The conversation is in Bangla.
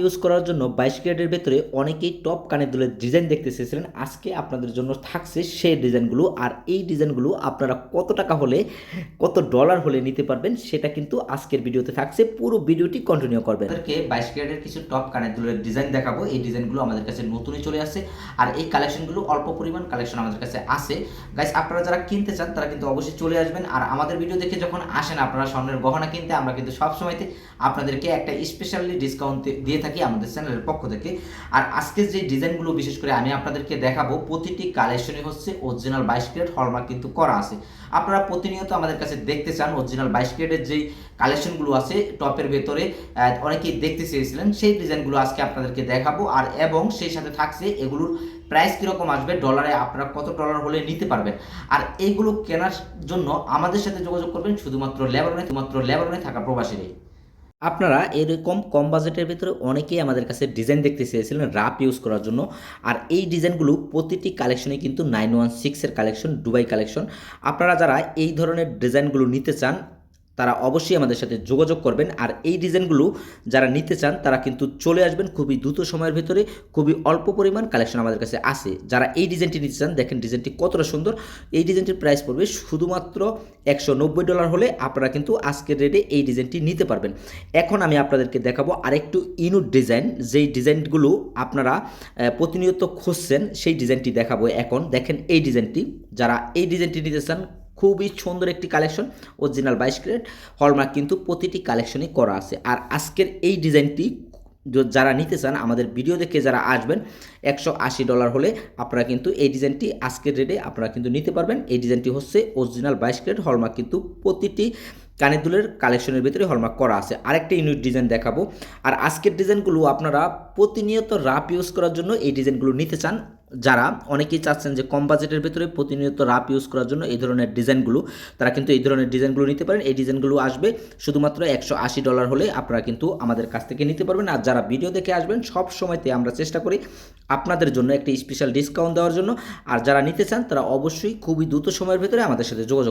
ইউজ করার জন্য বাইশ ক্যারেটের ভেতরে অনেকেই টপ কানের দুলের ডিজাইন দেখতে চেয়েছিলেন। আজকে আপনাদের জন্য থাকছে সেই ডিজাইনগুলো। আর এই ডিজাইনগুলো আপনারা কত টাকা হলে, কত ডলার হলে নিতে পারবেন, সেটা কিন্তু আজকের ভিডিওতে থাকছে। পুরো ভিডিওটি কন্টিনিউ করবেন। তাদেরকে বাইশ ক্যারেটের কিছু টপ কানের দুলের ডিজাইন দেখাবো। এই ডিজাইনগুলো আমাদের কাছে নতুনই চলে আসে আর এই কালেকশনগুলো অল্প পরিমাণ কালেকশন আমাদের কাছে আছে। গাইস আপনারা যারা কিনতে চান, তারা কিন্তু অবশ্যই চলে আসবেন। আর আমাদের ভিডিও দেখে যখন আসেন, আপনারা স্বর্ণের গহনা কিনতে, আমরা কিন্তু সবসময়তে আপনাদেরকে একটা স্পেশালি ডিসকাউন্ট দিয়ে থাকি আমাদের চ্যানেলের পক্ষ থেকে। আর আজকে যে ডিজাইনগুলো বিশেষ করে আমি আপনাদেরকে দেখাবো, প্রতিটি কালেকশনই হচ্ছে অরিজিনাল বাইশ ক্যারেট হলমার্ক কিন্তু করা আছে। আপনারা প্রতিনিয়ত আমাদের কাছে দেখতে চান অরিজিনাল বাইশ ক্যারেটের যেই কালেকশনগুলো আছে টপের ভেতরে অনেকেই দেখতে চেয়েছিলেন, সেই ডিজাইনগুলো আজকে আপনাদেরকে দেখাবো। আর এবং সেই সাথে থাকছে এগুলোর প্রাইস কীরকম আসবে ডলারে আপনারা কত ডলার হলে নিতে পারবেন। আর এইগুলো কেনার জন্য আমাদের সাথে যোগাযোগ করবেন শুধুমাত্র লেবারনে শুধুমাত্র লেবারনে থাকা প্রবাসীরাই। আপনারা এরকম কম বাজেটের ভিতরে অনেকেই আমাদের কাছে ডিজাইন দেখতে চেয়েছিলেন রাপ ইউজ করার জন্য। আর এই ডিজাইনগুলো প্রতিটি কালেকশনে কিন্তু নাইন ওয়ান সিক্সের কালেকশন ডুবাই কালেকশন আপনারা যারা এই ধরনের ডিজাইনগুলো নিতে চান তারা অবশ্যই আমাদের সাথে যোগাযোগ করবেন। আর এই ডিজাইনগুলো যারা নিতে চান, তারা কিন্তু চলে আসবেন খুবই দ্রুত সময়ের ভিতরে। খুবই অল্প পরিমাণ কালেকশন আমাদের কাছে আছে। যারা এই ডিজাইনটি নিতে চান, দেখেন ডিজাইনটি কতটা সুন্দর। এই ডিজাইনটির প্রাইস পড়বে শুধুমাত্র একশো নব্বই ডলার হলে আপনারা কিন্তু আজকের রেটে এই ডিজাইনটি নিতে পারবেন। এখন আমি আপনাদেরকে দেখাবো আরেকটু ইউনিক ডিজাইন। যেই ডিজাইনগুলো আপনারা প্রতিনিয়ত খুঁজছেন, সেই ডিজাইনটি দেখাবো এখন। দেখেন এই ডিজাইনটি। যারা এই ডিজাইনটি নিতে চান খুবই সুন্দর একটি কালেকশন অরিজিনাল বাইশ ক্যারেট। হলমার্ক কিন্তু প্রতিটি কালেকশনই করা আছে। আর আজকের এই ডিজাইনটি যারা নিতে চান, আমাদের ভিডিও দেখে যারা আসবেন, একশো আশি ডলার হলে আপনারা কিন্তু এই ডিজাইনটি আজকের রেটে আপনারা কিন্তু নিতে পারবেন। এই ডিজাইনটি হচ্ছে অরিজিনাল বাইশ ক্যারেট। হলমার্ক কিন্তু প্রতিটি কানের দুলের কালেকশনের ভিতরে হলমার্ক করা আছে। আরেকটা ইউনিট ডিজাইন দেখাবো। আর আজকের ডিজাইনগুলো আপনারা প্রতিনিয়ত রাপ ইউজ করার জন্য এই ডিজাইনগুলো নিতে চান। যারা অনেকেই চাচ্ছেন যে কম বাজেটের ভেতরে প্রতিনিয়ত রাপ ইউজ করার জন্য এই ধরনের ডিজাইনগুলো, তারা কিন্তু এই ধরনের ডিজাইনগুলো নিতে পারেন। এই ডিজাইনগুলো আসবে শুধুমাত্র একশো আশি ডলার হলে আপনারা কিন্তু আমাদের কাছ থেকে নিতে পারবেন। আর যারা ভিডিও দেখে আসবেন, সব সময়তে আমরা চেষ্টা করি আপনাদের জন্য একটি স্পেশাল ডিসকাউন্ট দেওয়ার জন্য। আর যারা নিতে চান, তারা অবশ্যই খুবই দ্রুত সময়ের ভেতরে আমাদের সাথে যোগাযোগ